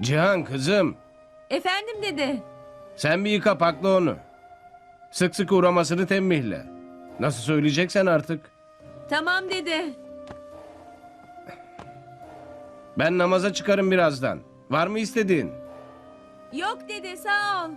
Cihan kızım. Efendim dede. Sen bir yıka pakla onu. Sık sık uğramasını tembihle. Nasıl söyleyeceksen artık. Tamam dede. Ben namaza çıkarım birazdan. Var mı istediğin? Yok dede sağ ol.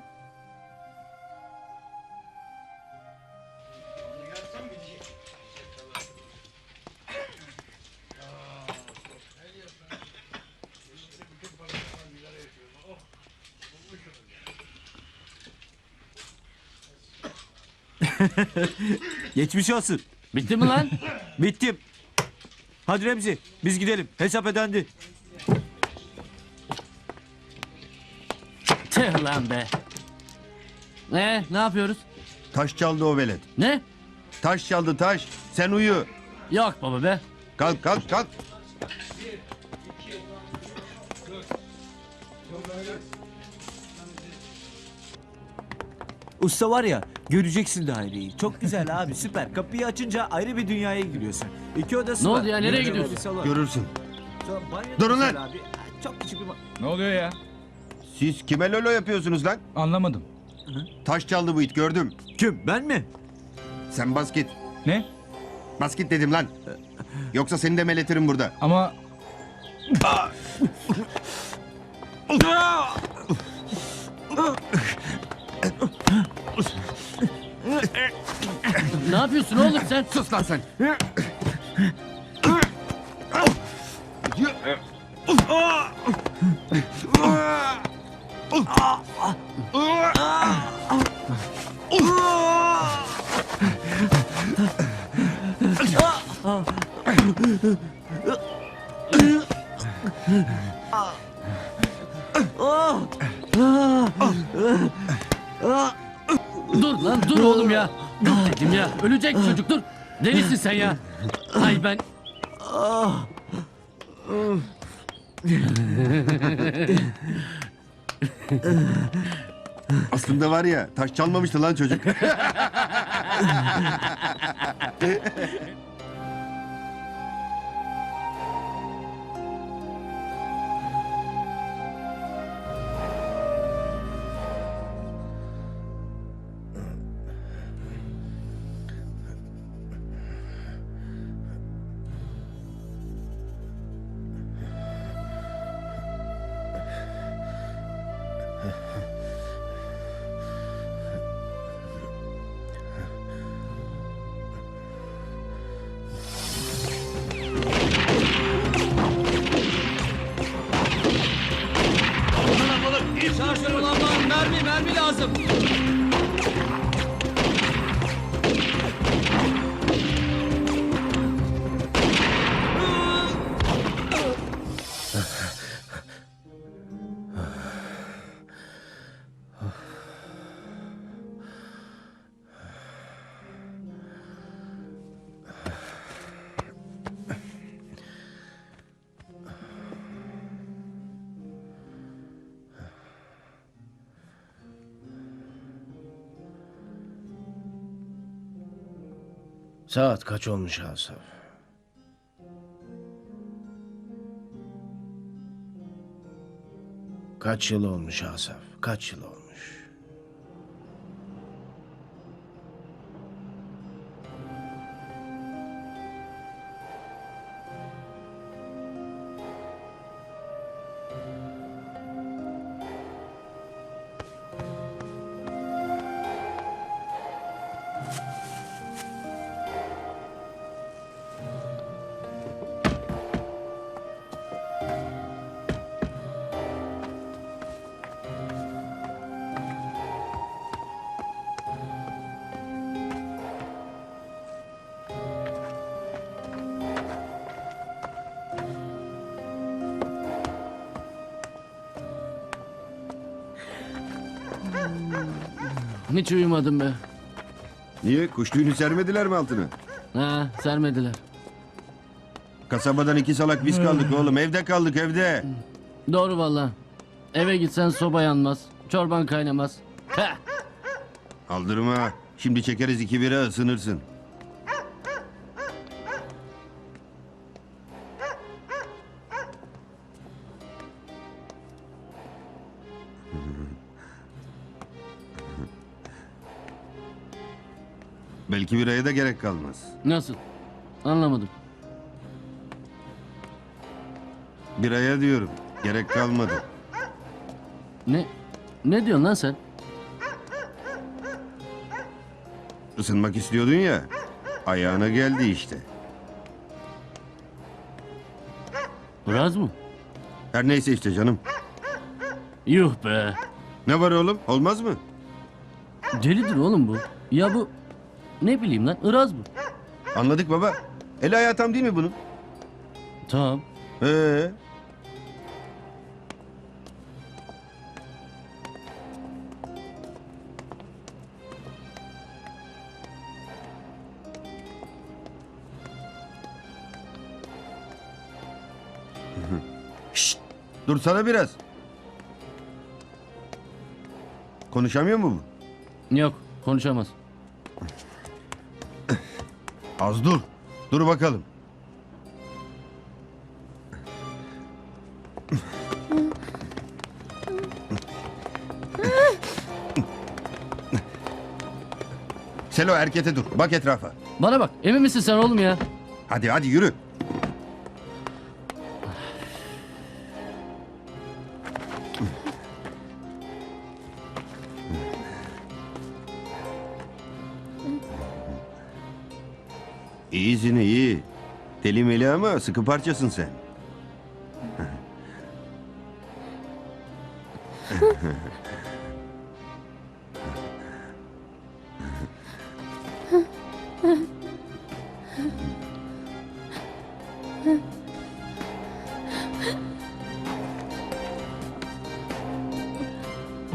Geçmiş olsun. Bitti mi lan? Bittim. Hadi Remzi biz gidelim. Hesap ödendi. Tüh lan be. Ee, ne yapıyoruz? Taş çaldı o velet. Ne? Taş çaldı taş. Sen uyu. Yok baba be. Kalk kalk kalk. Usta var ya göreceksin daireyi. Çok güzel abi süper. Kapıyı açınca ayrı bir dünyaya giriyorsun. İki odası Ne var. oldu ya, nereye gidiyorsun? bir salon. Görürsün. Sonra banyo da Durun güzel lan! Abi. Çok küçük bir ba- Ne oluyor ya? Siz kime lolo yapıyorsunuz lan? Anlamadım. Taş çaldı bu it gördüm. Kim ben mi? Sen basket. Ne? Basket dedim lan. Yoksa seni de meletirim burada. Ama Ne yapıyorsun oğlum sen? Sus lan sen. Dur oğlum ya. Dur dedim ya. Ölecek çocuk dur. Delisin sen ya. Ay ben... Aslında var ya taş çalmamıştı lan çocuk. Saat kaç olmuş Asaf? Kaç yıl olmuş Asaf? Kaç yıl olmuş? Hiç uyumadım be. Niye? Kuş tüyünü sermediler mi altına? Ha, sermediler. Kasabadan iki salak biz kaldık oğlum. Evde kaldık evde. Doğru valla. Eve gitsen soba yanmaz. Çorban kaynamaz. Heh. Aldırma. Şimdi çekeriz iki bira ısınırsın. Belki bir aya da gerek kalmaz. Nasıl? Anlamadım. Bir aya diyorum. Gerek kalmadı. Ne? Ne diyorsun lan sen? Isınmak istiyordun ya. Ayağına geldi işte. Iraz mı? Her neyse işte canım. Yuh be. Ne var oğlum? Olmaz mı? Delidir oğlum bu. Ya bu ne bileyim lan Iraz bu. Anladık baba. El ayağı tam değil mi bunun? Tamam. Ee, dursana biraz. Konuşamıyor mu bu? Yok konuşamaz. Az dur. Dur bakalım. Selo erkete dur. Bak etrafa. Bana bak emin misin sen oğlum ya? Hadi hadi yürü. Deli meli ama sıkı parçasın sen.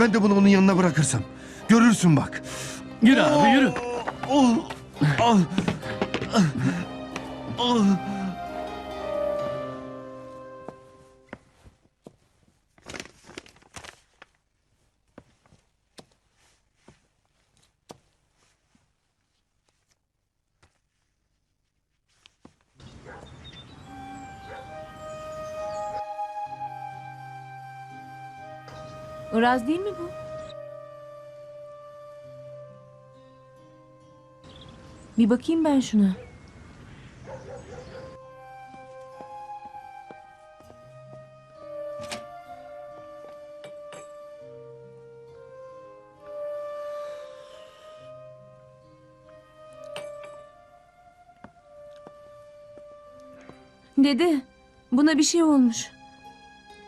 Ben de bunu onun yanına bırakırsam. Görürsün bak. Yürü abi yürü. Iraz değil mi bu? Bir bakayım ben şuna. Dede, buna bir şey olmuş.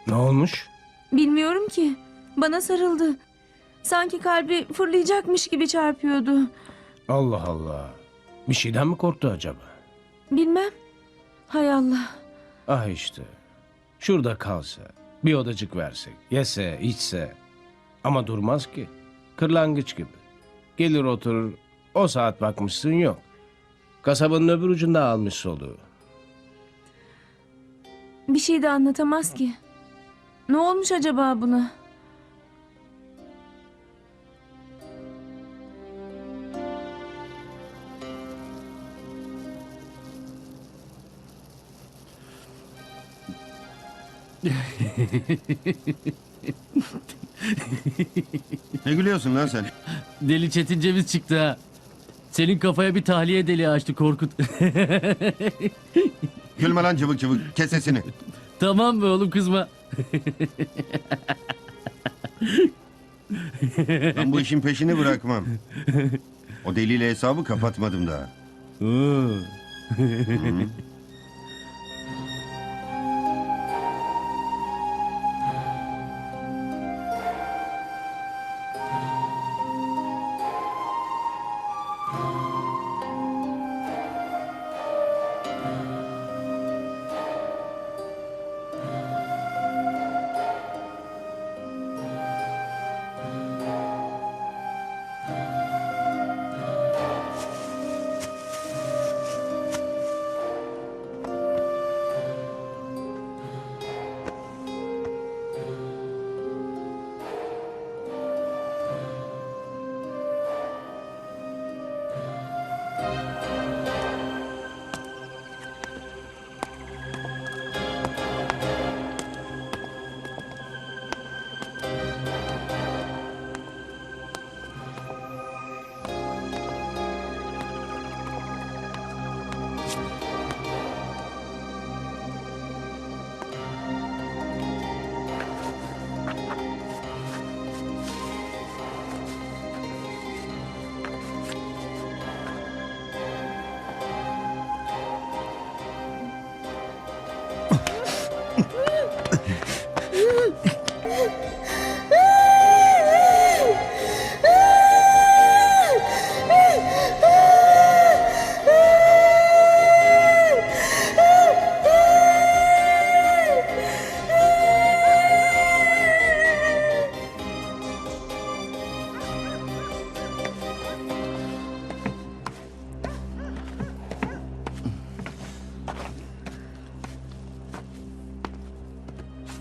Ne olmuş? Bilmiyorum ki. Bana sarıldı. Sanki kalbi fırlayacakmış gibi çarpıyordu. Allah Allah. Bir şeyden mi korktu acaba? Bilmem. Hay Allah. Ah işte. Şurada kalsa, bir odacık versek, yese, içse. Ama durmaz ki. Kırlangıç gibi. Gelir oturur, o saat bakmışsın yok. Kasabanın öbür ucunda almış soluğu. Bir şey de anlatamaz ki. Ne olmuş acaba buna? Ne gülüyorsun lan sen? Deli Çetin Ceviz çıktı ha. Senin kafaya bir tahliye deliği açtı Korkut. Gülme lan cıvık cıvık. Kes sesini. tamam mı oğlum kızma. Ben bu işin peşini bırakmam. O deliyle hesabı kapatmadım daha.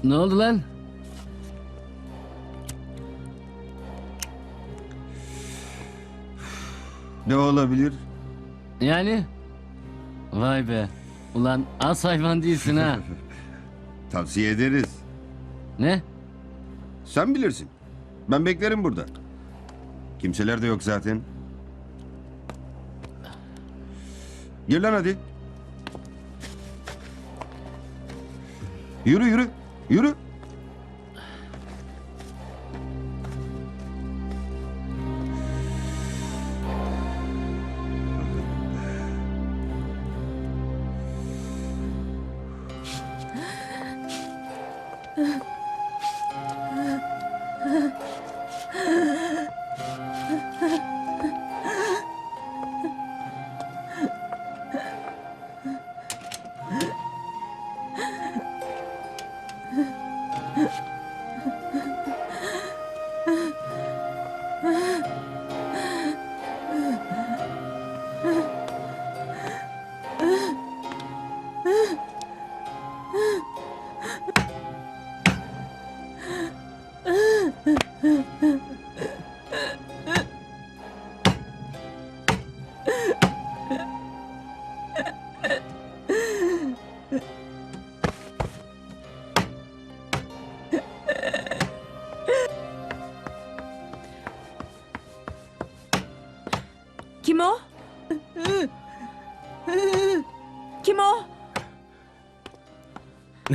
Ne oldu lan? Ne olabilir? Yani? Vay be. Ulan az hayvan değilsin ha. Tavsiye ederiz. ne? Sen bilirsin. Ben beklerim burada. Kimseler de yok zaten. Gir lan hadi. Yürü yürü. Yürü. Kim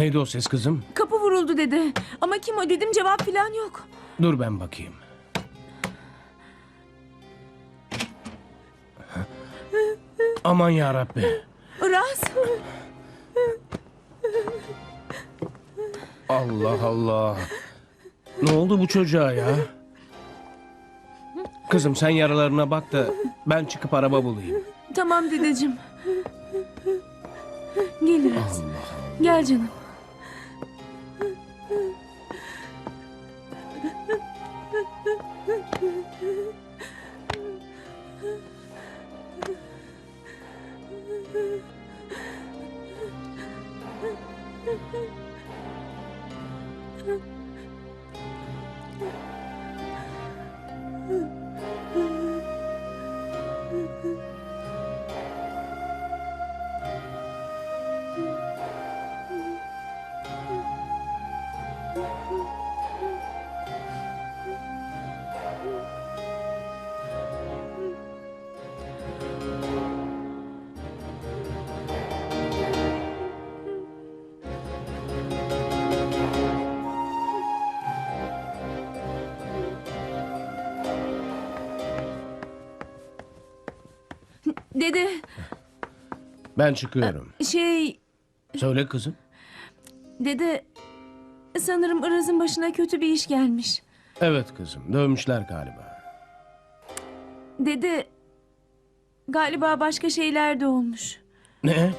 Neydi o ses kızım? Kapı vuruldu dedi. Ama kim o dedim cevap falan yok. Dur ben bakayım. Aman ya Rabbi. Iraz. Allah Allah. Ne oldu bu çocuğa ya? Kızım sen yaralarına bak da ben çıkıp araba bulayım. tamam dedeciğim. Gel Iraz. Gel canım. Dede Ben çıkıyorum. şey Söyle kızım. dede sanırım Iraz'ın başına kötü bir iş gelmiş. Evet kızım dövmüşler galiba. Dede galiba başka şeyler de olmuş. Ne?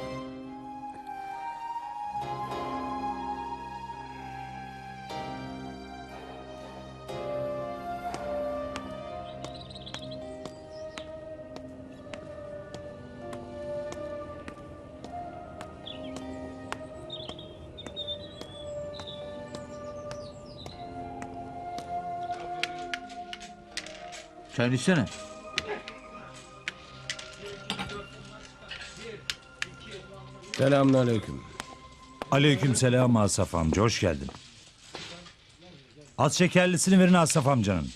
Çay içsene. Selamünaleyküm. Aleykümselam Asaf amca, hoş geldin. Az şekerlisini verin Asaf amcanın.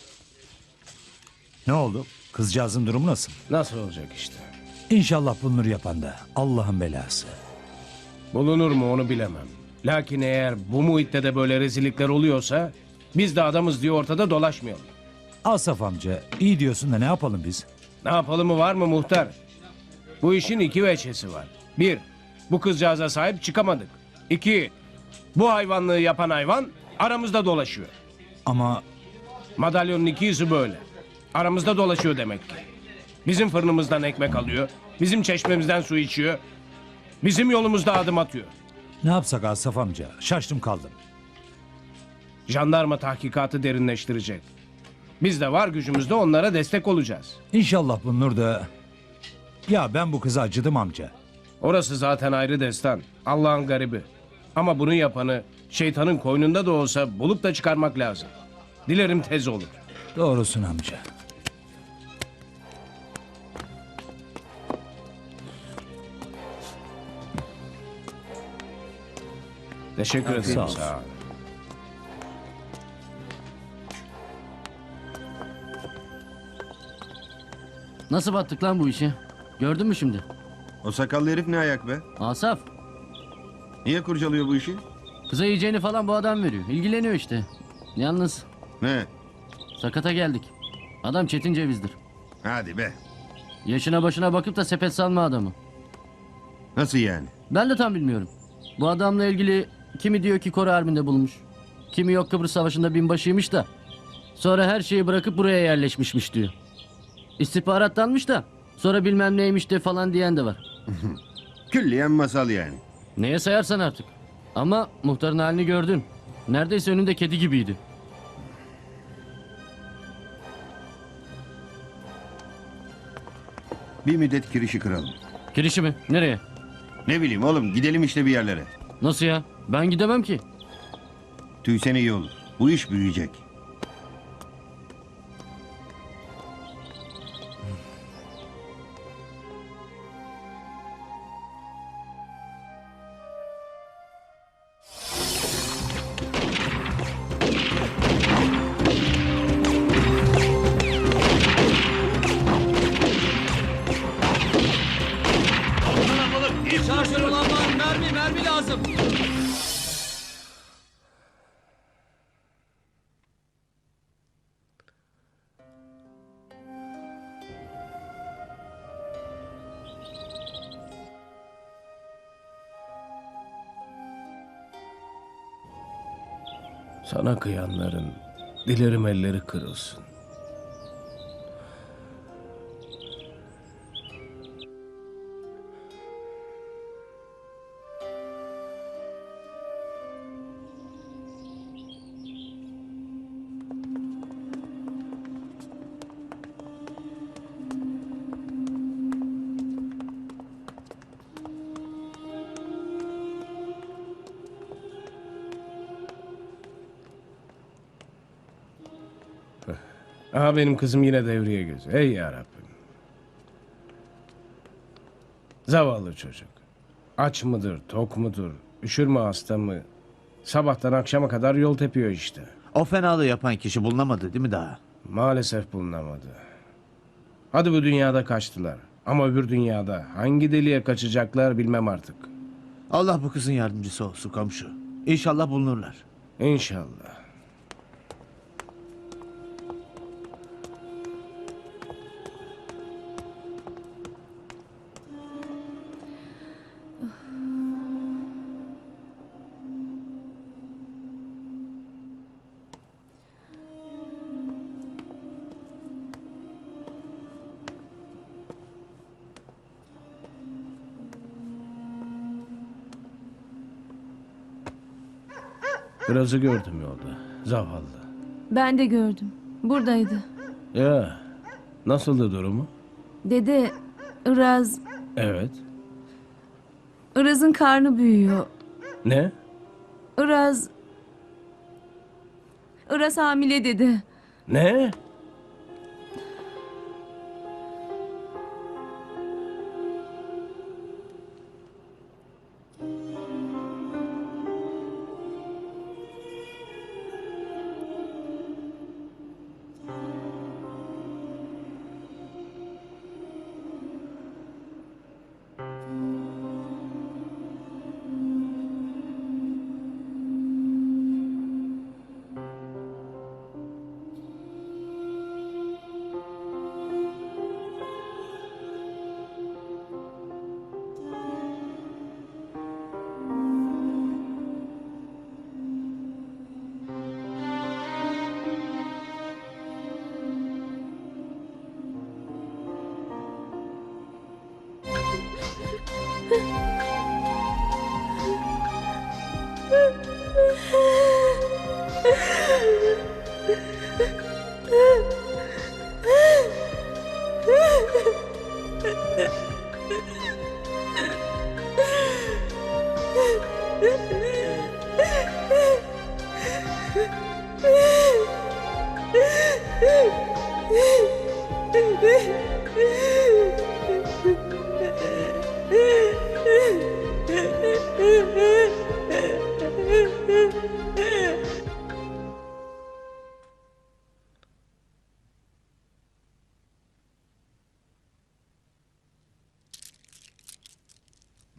Ne oldu? Kızcağızın durumu nasıl? Nasıl olacak işte? İnşallah bulunur yapan da. Allah'ın belası. Bulunur mu onu bilemem. Lakin eğer bu muhitte de böyle rezillikler oluyorsa biz de adamız diye ortada dolaşmayalım. Asaf amca, iyi diyorsun da ne yapalım biz? Ne yapalım mı var mı muhtar? Bu işin iki veçesi var. Bir, bu kızcağıza sahip çıkamadık. İki, bu hayvanlığı yapan hayvan aramızda dolaşıyor. Ama Madalyonun iki yüzü böyle. Aramızda dolaşıyor demek ki. Bizim fırınımızdan ekmek alıyor. Bizim çeşmemizden su içiyor. Bizim yolumuzda adım atıyor. ne yapsak Asaf amca? Şaştım kaldım. Jandarma tahkikatı derinleştirecek. Biz de var gücümüzde onlara destek olacağız. İnşallah bulunur da... Ya ben bu kıza acıdım amca. Orası zaten ayrı destan. Allah'ın garibi. Ama bunu yapanı şeytanın koynunda da olsa bulup da çıkarmak lazım. Dilerim tez olur. Doğrusun amca. Teşekkür ederim. Sağ ol. Nasıl battık lan bu işe? Gördün mü şimdi? O sakallı herif ne ayak be? Asaf. Niye kurcalıyor bu işi? Kıza yiyeceğini falan bu adam veriyor. İlgileniyor işte. Yalnız Ne? sakata geldik. Adam çetin cevizdir. Hadi be. Yaşına başına bakıp da sepet salma adamı. Nasıl yani? Ben de tam bilmiyorum. Bu adamla ilgili kimi diyor ki Kore Harbi'nde bulmuş. Kimi yok Kıbrıs Savaşı'nda binbaşıymış da. Sonra her şeyi bırakıp buraya yerleşmişmiş diyor. İstihbarattanmış da. Sonra bilmem neymiş de falan diyen de var. Külliyen masal yani. Neye sayarsan artık. Ama muhtarın halini gördün. Neredeyse önünde kedi gibiydi. Bir müddet kirişi kıralım. Girişi mi? Nereye? Ne bileyim oğlum gidelim işte bir yerlere. Nasıl ya? Ben gidemem ki. Tüysen iyi olur. Bu iş büyüyecek. Sana kıyanların dilerim elleri kırılsın. Aha benim kızım yine devreye gözü. Ey yarabbim. Zavallı çocuk. Aç mıdır, tok mudur, üşür mü hasta mı? Sabahtan akşama kadar yol tepiyor işte. O fenalığı yapan kişi bulunamadı değil mi daha? Maalesef bulunamadı. Hadi bu dünyada kaçtılar. Ama öbür dünyada hangi deliğe kaçacaklar bilmem artık. Allah bu kızın yardımcısı olsun komşu. İnşallah bulunurlar. İnşallah. Birazı gördüm yolda. Zavallı. Ben de gördüm. Buradaydı. Ya nasıldı durumu? Dede Iraz, Evet. Iraz'ın karnı büyüyor. Ne? Iraz... Iraz hamile dedi. Ne?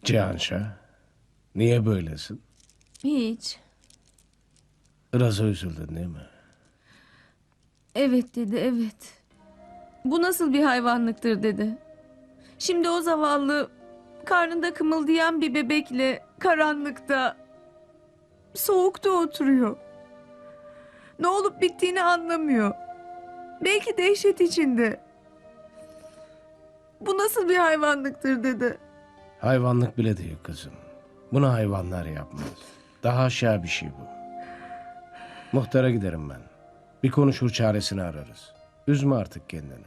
Cihanşah, niye böylesin? Hiç. Iraz'a üzüldün değil mi? Evet dedi evet. Bu nasıl bir hayvanlıktır dedi. Şimdi o zavallı karnında kımıldayan bir bebekle karanlıkta soğukta oturuyor. Ne olup bittiğini anlamıyor. Belki dehşet içinde. Bu nasıl bir hayvanlıktır dedi. Hayvanlık bile değil kızım. Bunu hayvanlar yapmaz. Daha aşağı bir şey bu. Muhtara giderim ben. Bir konuşur çaresini ararız. Üzme artık kendini.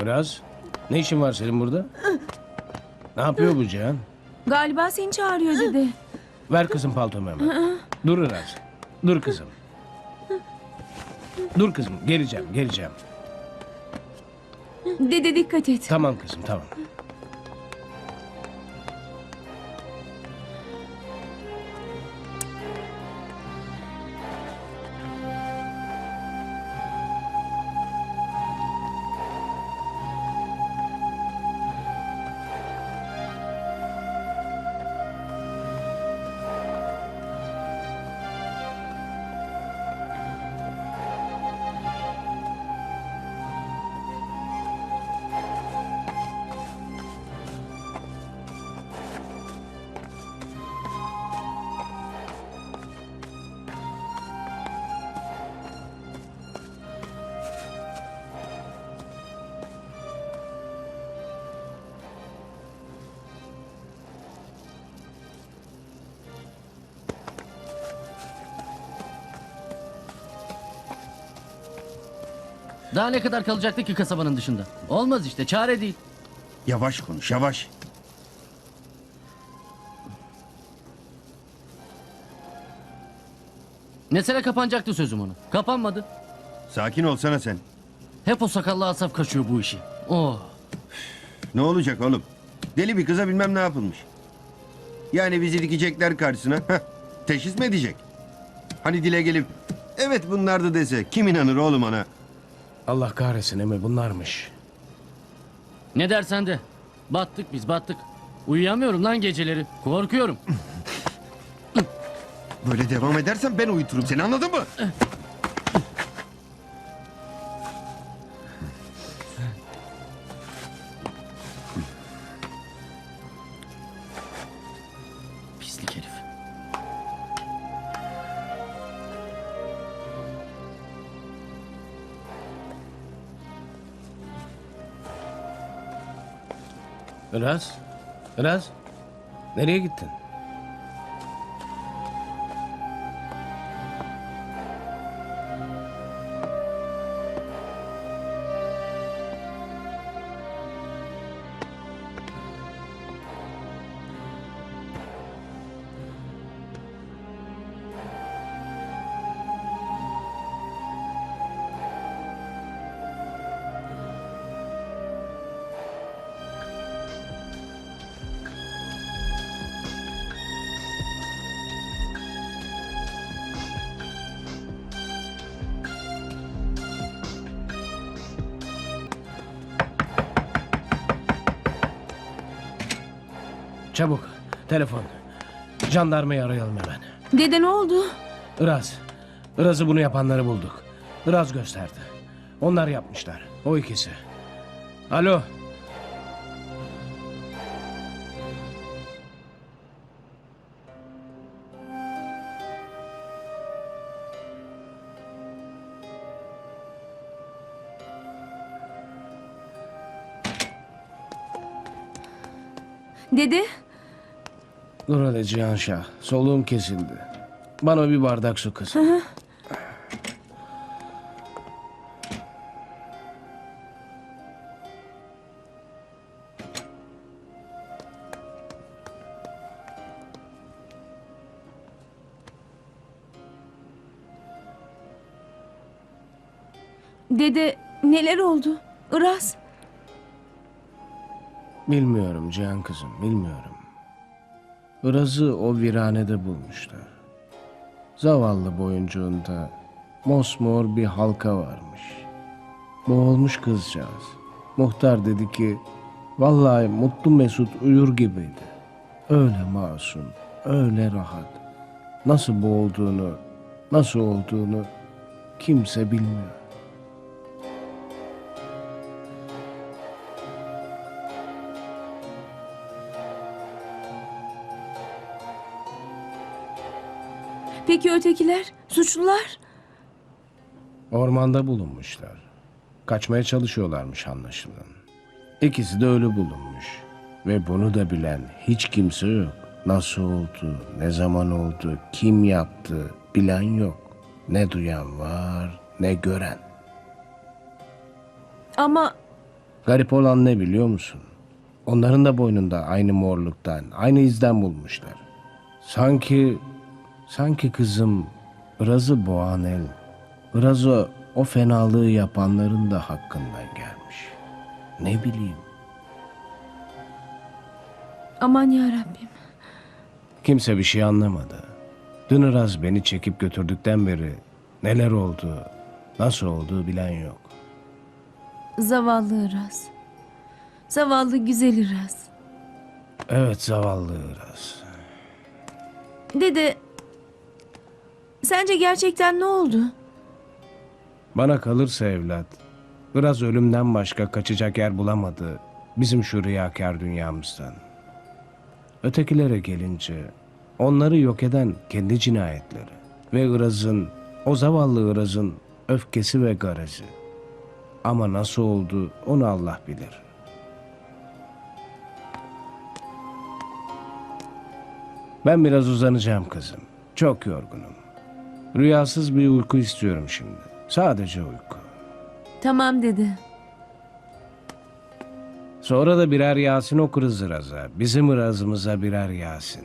Biraz. Ne işin var senin burada? Ne yapıyor bu Cihan? Galiba seni çağırıyor dedi. Ver kızım paltomu hemen. Dur biraz. Dur kızım. Dur kızım. Geleceğim, geleceğim. Dede dikkat et. Tamam kızım, tamam. Daha ne kadar kalacaktı ki kasabanın dışında? Olmaz işte çare değil. Yavaş konuş yavaş. Mesele kapanacaktı sözüm onu. Kapanmadı. Sakin olsana sen. Hep o sakallı asaf kaçıyor bu işi. Oh. Ne olacak oğlum? Deli bir kıza bilmem ne yapılmış. Yani bizi dikecekler karşısına. Heh, teşhis mi edecek? Hani dile gelip evet bunlardı dese kim inanır oğlum ona? Allah kahretsin emi bunlarmış. Ne dersen de. Battık biz battık. Uyuyamıyorum lan geceleri. Korkuyorum. Böyle devam edersen ben uyuturum seni anladın mı? Iraz, Iraz. Nereye gittin? Telefon. Jandarmayı arayalım hemen. Dede ne oldu? Iraz, Iraz'ı bunu yapanları bulduk. Iraz gösterdi. Onlar yapmışlar, o ikisi. Alo, Dede Nurale Cihanşah, soluğum kesildi. Bana bir bardak su kızım. Hı hı. Dede neler oldu? Iraz. Bilmiyorum Cihan kızım, bilmiyorum. Iraz'ı o viranede bulmuşlar. Zavallı boyuncuğunda mosmor bir halka varmış. Boğulmuş kızcağız. Muhtar dedi ki, vallahi mutlu mesut uyur gibiydi. Öyle masum, öyle rahat. Nasıl boğulduğunu, nasıl olduğunu kimse bilmiyor. Peki ötekiler? Suçlular? Ormanda bulunmuşlar. Kaçmaya çalışıyorlarmış anlaşılan. İkisi de ölü bulunmuş. Ve bunu da bilen hiç kimse yok. Nasıl oldu, ne zaman oldu, kim yaptı bilen yok. Ne duyan var, ne gören. Ama Garip olan ne biliyor musun? Onların da boynunda aynı morluktan, aynı izden bulmuşlar. Sanki, sanki kızım Iraz'ı boğan el, Iraz'ı o fenalığı yapanların da hakkından gelmiş. Ne bileyim. aman ya Rabbim. Kimse bir şey anlamadı. Dün Iraz beni çekip götürdükten beri neler oldu, nasıl olduğu bilen yok. Zavallı Iraz. Zavallı güzel Iraz. Evet zavallı Iraz. Dede, sence gerçekten ne oldu? Bana kalırsa evlat, biraz ölümden başka kaçacak yer bulamadı bizim şu riyakar dünyamızdan. Ötekilere gelince onları yok eden kendi cinayetleri ve Iraz'ın, o zavallı Iraz'ın öfkesi ve garezi. Ama nasıl oldu onu Allah bilir. Ben biraz uzanacağım kızım. Çok yorgunum. Rüyasız bir uyku istiyorum şimdi. Sadece uyku. Tamam dede. Sonra da birer Yasin okuruz Iraz'a. Bizim Iraz'ımıza birer Yasin.